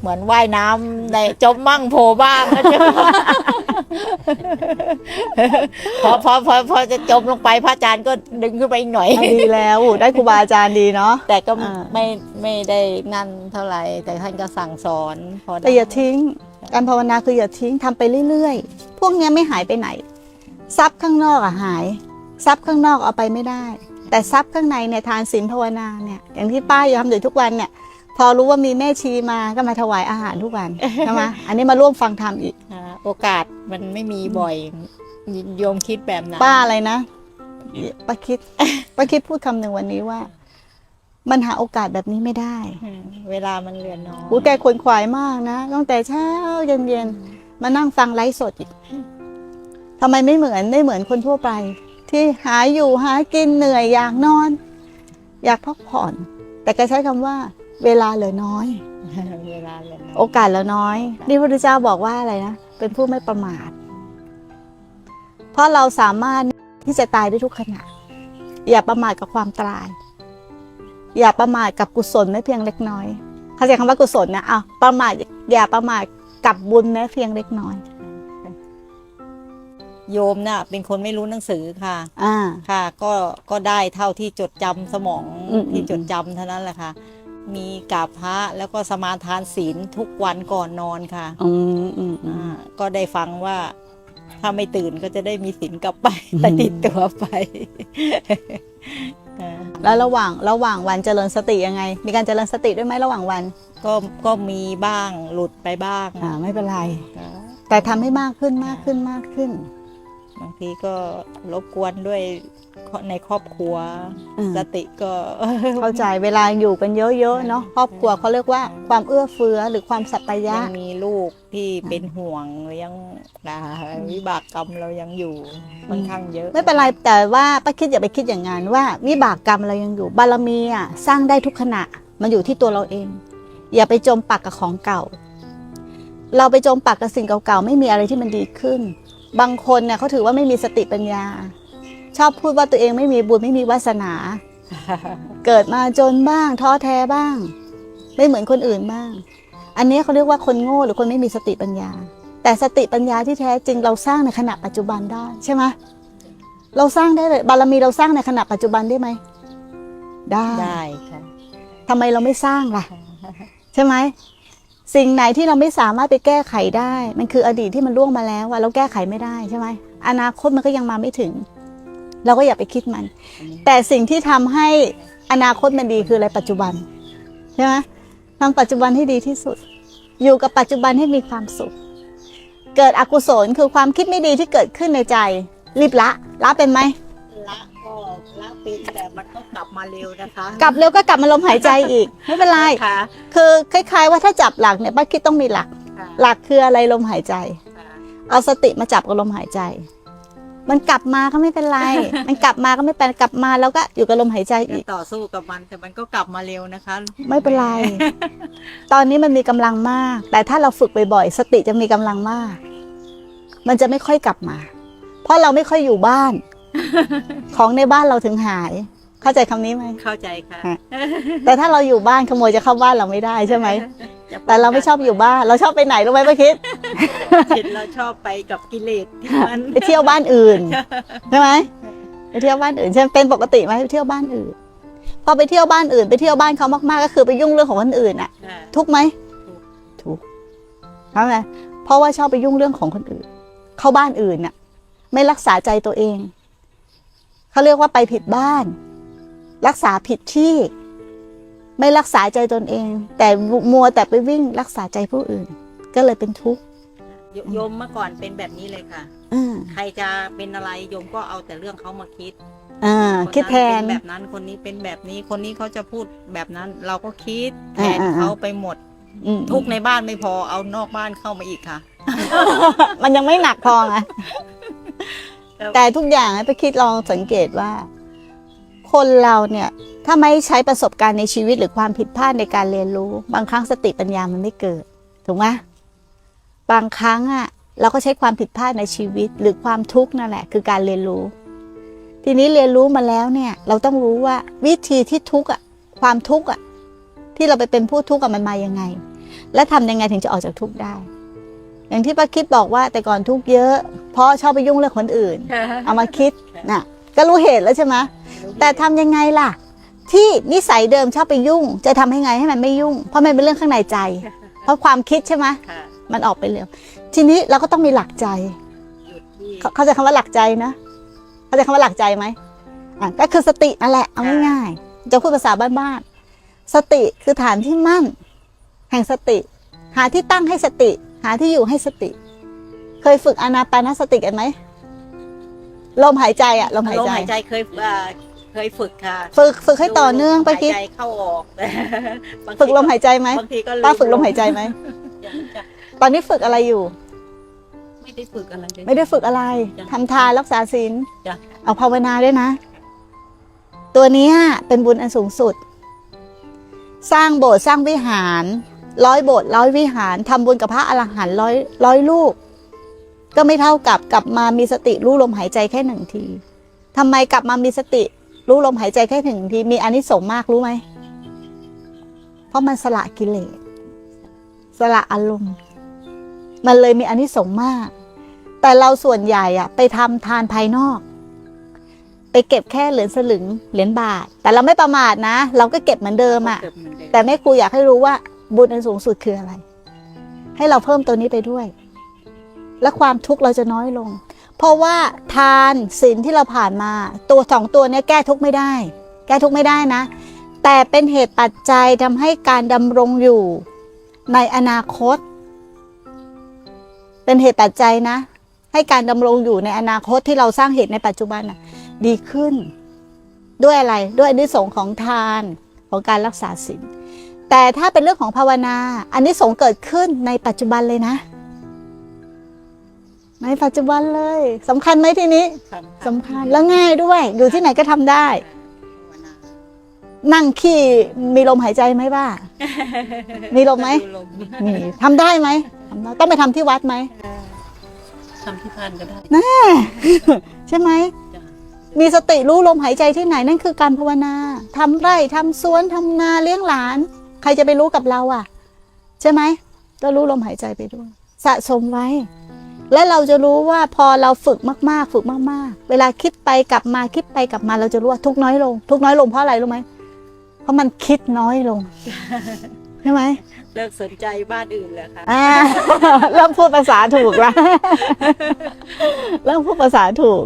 เหมือนว่ายน้ำในจมมั่งโผล่บ้างก็จะพอพอพอพอจะจมลงไปพระอาจารย์ก็ดึงขึ้นไปอีกหน่อย ดีแล้วโอ้ได้ครูบาอาจารย์ดีเนาะ แต่ก็อ่า ไม่ไม่ได้นั่นเท่าไหร่แต่ท่านก็สั่งสอนพอได้แต่อย่าทิ้ง การภาวนาคืออย่าทิ้งทำไปเรื่อยๆ พวกเนี้ยไม่หายไปไหน ทรัพย์ข้างนอกอะหาย ทรัพย์ข้างนอกเอาไปไม่ได้ แต่ทรัพย์ข้างในเนี่ยทานศีลภาวนาเนี่ยอย่างที่ป้าทำอยู่ทุกวันเนี่ย พอรู้ว่ามีแม่ชีมาก็มาถวายอาหารทุกวันใช่ไหมอันนี้มาร่วมฟังธรรมอีกอ่าโอกาสมันไม่มีบ่อยโยมคิดแบบนั้นป้าอะไรนะป้าคิดป้าคิดพูดคำหนึ่งวันนี้ว่า มันหาโอกาสแบบนี้ไม่ได้อืมเวลามันเหลือน้อยหูแกขวนขวายมากนะตั้งแต่เช้าเย็นๆมานั่งฟังไลฟ์สดอีกทำไมไม่เหมือนไม่เหมือนคนทั่วไป ที่หาอยู่หากินเหนื่อยอยากนอน อยากพักผ่อน แต่แกใช้คำว่า เวลาเหลือน้อย เวลาเหลือน้อยโอกาสเหลือน้อย นี่พระพุทธเจ้าบอกว่าอะไรนะ เป็นผู้ไม่ประมาท เพราะเราสามารถที่จะตายได้ทุกขณะ อย่าประมาทกับความตาย อย่าประมาทกับกุศลแม้เพียงเล็กน้อยเข้าใจคำว่ากุศลนะอ้าวประมาทอย่าประมาทกับบุญแม้เพียงเล็กน้อย โยมน่ะ เป็นคนไม่รู้หนังสือค่ะ อ่า ค่ะ ก็ก็ได้เท่าที่จดจำสมองอืมที่อืมจดจำเท่านั้นแหละค่ะ มีกราบพระแล้วก็สมาทานศีลทุกวันก่อนนอนค่ะอืมอืมอือ่ามก็ได้ฟังว่า ถ้าไม่ตื่นก็จะได้มีศีลกลับไป อืมติดตัวไปอ่าแล้วระหว่างระหว่างวันเจริญสติยังไง มีการเจริญสติด้วยไหมระหว่างวันก็ก็มีบ้างหลุดไปบ้างอ่าไม่เป็นไรค่ะแต่ทำให้มากขึ้นมากขึ้นมากขึ้น บางทีก็รบกวนด้วยในครอบครัว อืม สติก็เข้าใจเวลาอยู่กันเยอะๆเนาะครอบครัวเขาเรียกว่าความเอื้อเฟื้อหรือความสัปยะยังมีลูกที่เป็นห่วงยังนะวิบากกรรมเรายังอยู่ค่อนข้างเยอะ ไม่เป็นไรแต่ว่าป้าคิดอย่าไปคิดอย่างนั้นว่าวิบากกรรมเรายังอยู่ บารมีอะสร้างได้ทุกขณะ มันอยู่ที่ตัวเราเอง อย่าไปจมปักกับของเก่า เราไปจมปักกับสิ่งเก่าๆ ไม่มีอะไรที่มันดีขึ้น บางคนเนี่ยเขาถือว่าไม่มีสติปัญญา ชอบพูดว่าตัวเองไม่มีบุญไม่มีวาสนา เกิดมาจนบ้าง ท้อแท้บ้าง ไม่เหมือนคนอื่นบ้าง อันนี้เขาเรียกว่าคนโง่หรือคนไม่มีสติปัญญา แต่สติปัญญาที่แท้จริงเราสร้างในขณะปัจจุบันได้ใช่ไหมเราสร้างได้เลย บารมีเราสร้างในขณะปัจจุบันได้ไหมได้ได้ค่ะทำไมเราไม่สร้างล่ะ ใช่ไหม สิ่งไหนที่เราไม่สามารถไปแก้ไขได้ มันคืออดีตที่มันล่วงมาแล้วว่าเราแก้ไขไม่ได้ใช่ไหมอนาคตมันก็ยังมาไม่ถึง เราก็อย่าไปคิดมัน แต่สิ่งที่ทำให้อนาคตมันดีคืออะไรปัจจุบันใช่ไหมทำปัจจุบันให้ดีที่สุด อยู่กับปัจจุบันให้มีความสุข เกิดอกุศลคือความคิดไม่ดีที่เกิดขึ้นในใจ รีบละละเป็นไหมละ ก็ละเป็นแต่มันก็กลับมาเร็วนะคะกลับเร็วก็กลับมาลมหายใจอีก ไม่เป็นไร ค่ะ คือคล้าย ๆ ว่าถ้าจับหลักเนี่ยป้าคิดต้องมีหลัก ค่ะหลักคืออะไรลมหายใจ ค่ะเอาสติมาจับกับลมหายใจ มันกลับมาก็ไม่เป็นไร มันกลับมาก็ไม่เป็นกลับมาแล้วก็อยู่กับลมหายใจก็อีก ต่อสู้กับมันแต่มันก็กลับมาเร็วนะคะไม่เป็นไร ตอนนี้มันมีกำลังมาก แต่ถ้าเราฝึกบ่อยๆ สติจะมีกำลังมาก มันจะไม่ค่อยกลับมา เพราะเราไม่ค่อยอยู่บ้าน ของในบ้านเราถึงหาย เข้าใจคำนี้ไหม เข้าใจค่ะฮะแต่ถ้าเราอยู่บ้านขโมยจะเข้าบ้านเราไม่ได้ใช่ไหมจะป้งกันแต่เราไม่ชอบอยู่บ้าน เราชอบไปไหนรู้ไหมป้าคิดเห็นเราชอบไปกับกิเลสที่มันไปเที่ยวบ้านอื่นใช่ไหมไปเที่ยวบ้านอื่นใช่ไหมเป็นปกติไหมไปเที่ยวบ้านอื่น พอไปเที่ยวบ้านอื่น ไปเที่ยวบ้านเขามากๆ ก็คือไปยุ่งเรื่องของคนอื่นอะค่ะทุกข์ไหมทุกข์เพราะอะไรเพราะว่าชอบไปยุ่งเรื่องของคนอื่น เข้าบ้านอื่นน่ะไม่รักษาใจตัวเอง เขาเรียกว่าไปผิดบ้าน รักษาผิดที่ ไม่รักษาใจตนเอง แต่มัวแต่ไปวิ่งรักษาใจผู้อื่น ก็เลยเป็นทุกข์โยโยมเมื่อก่อนเป็นแบบนี้เลยค่ะอ่าใครจะเป็นอะไรโยมก็เอาแต่เรื่องเขามาคิดอ่าคนคิดแทนเป็นแบบนั้นคนนี้เป็นแบบนี้คนนี้เขาจะพูดแบบนั้น เราก็คิดแทอ่านอ่าเขาไปหมดอืมทุกข์ในบ้านไม่พอเอานอกบ้านเข้ามาอีกค่ะ มันยังไม่หนักพอไง แต่ทุกอย่างให้ไปคิดลองสังเกตว่า คนเราเนี่ยถ้าไม่ใช้ประสบการณ์ในชีวิตหรือความผิดพลาดในการเรียนรู้ บางครั้งสติปัญญามันไม่เกิดถูกไหมบางครั้งอะเราก็ใช้ความผิดพลาดในชีวิตหรือความทุกข์นั่นแหละ คือการเรียนรู้ ทีนี้เรียนรู้มาแล้วเนี่ย เราต้องรู้ว่าวิธีที่ทุกข์อะความทุกข์อะที่เราไปเป็นผู้ทุกข์อะมันมายังไง และทำยังไงถึงจะออกจากทุกข์ได้ อย่างที่ป้าคิดบอกว่าแต่ก่อนทุกข์เยอะ เพราะชอบไปยุ่งเรื่องคนอื่น เอามาคิดน่ะก็รู้เหตุแล้วใช่ไหมแต่ทำยังไงล่ะ ที่นิสัยเดิมชอบไปยุ่ง จะทำให้ไงให้มันไม่ยุ่ง เพราะมันเป็นเรื่องข้างในใจ เพราะความคิดใช่ไหมค่ะมันออกไปเร็วทีนี้เราก็ต้องมีหลักใจหยุดที่เขาเข้าใจคำว่าหลักใจนะเข้าใจคำว่าหลักใจไหมอะก็คือสตินั่นแหละเอาง่ายๆจะพูดภาษาบ้านๆสติคือฐานที่มั่น แห่งสติ หาที่ตั้งให้สติ หาที่อยู่ให้สติ เคยฝึกอานาปานสติกันไหมลมหายใจอะลมหายลมใจ หายใจเคยเอ่อเคยฝึกค่ะฝึกฝึกให้ต่อเนื่องไปหายคิดใจเข้าออกบางทีฝึกลมหายใจไหมบางทีก็ป้าฝึกลมหายใจไหมยังจะตอนนี้ฝึกอะไรอยู่ ไม่ได้ฝึกอะไรเลย ไม่ได้ฝึกอะไรจ้ะทำทานรักษาศีลจ้ะ เอาภาวนาด้วยนะ ตัวเนี้ยเป็นบุญอันสูงสุด สร้างโบสถ์สร้างวิหาร ร้อยโบสถ์ร้อยวิหารทำบุญกับพระอรหันต์ร้อยร้อยลูก ก็ไม่เท่ากับกลับมามีสติรู้ลมหายใจแค่หนึ่งทีทำไมกลับมามีสติรู้ลมหายใจแค่หนึ่งทีมีอานิสงส์มากรู้ไหมเพราะมันสละกิเลสสละอารมณ์มันเลยมีอานิสงส์มาก แต่เราส่วนใหญ่อะไปทำทานภายนอก ไปเก็บแค่เหรียญสลึงเหรียญบาท แต่เราไม่ประมาทนะ เราก็เก็บเหมือนเดิมอะเกิดเหมือนเดิมแต่แม่ครูอยากให้รู้ว่า บุญอันสูงสุดคืออะไร ให้เราเพิ่มตัวนี้ไปด้วย และความทุกข์เราจะน้อยลง เพราะว่าทานศีลที่เราผ่านมา ตัวสองตัวนี้แก้ทุกข์ไม่ได้ แก้ทุกข์ไม่ได้นะ แต่เป็นเหตุปัจจัยทำให้การดำรงอยู่ในอนาคต เป็นเหตุปัจจัยนะ ให้การดำรงอยู่ในอนาคตที่เราสร้างเหตุในปัจจุบันนะดีขึ้น ด้วยอะไรด้วยอนิสงส์ของทานของการรักษาศีล แต่ถ้าเป็นเรื่องของภาวนา อันนี้สงส์เกิดขึ้นในปัจจุบันเลยนะ ในปัจจุบันเลยสำคัญไหมทีนี้สำคัญแล้วง่ายด้วย อยู่ที่ไหนก็ทำได้ นั่งขี่มีลมหายใจไหมบ้ามีลมไหมดูลมมีทำได้ไหมทำได้ต้องไปทำที่วัดไหมทำที่บ้านก็ได้ใช่ไหมจ้ะมีสติรู้ลมหายใจที่ไหนนั่นคือการภาวนา ทำไร่ ทำสวน ทำนาเลี้ยงหลาน ใครจะไปรู้กับเราอะ ใช่ไหมก็รู้ลมหายใจไปด้วย สะสมไว้ และเราจะรู้ว่าพอเราฝึกมากๆ ฝึกมากๆ เวลาคิดไปกลับมาคิดไปกลับมาเราจะรู้ว่าทุกข์น้อยลง ทุกข์น้อยลงเพราะอะไรรู้ไหมเพราะมันคิดน้อยลงใช่ไหมเลิกสนใจบ้านอื่นแล้วค่ะอ่าเริ่มพูดภาษาถูกแล้วเริ่มพูดภาษาถูก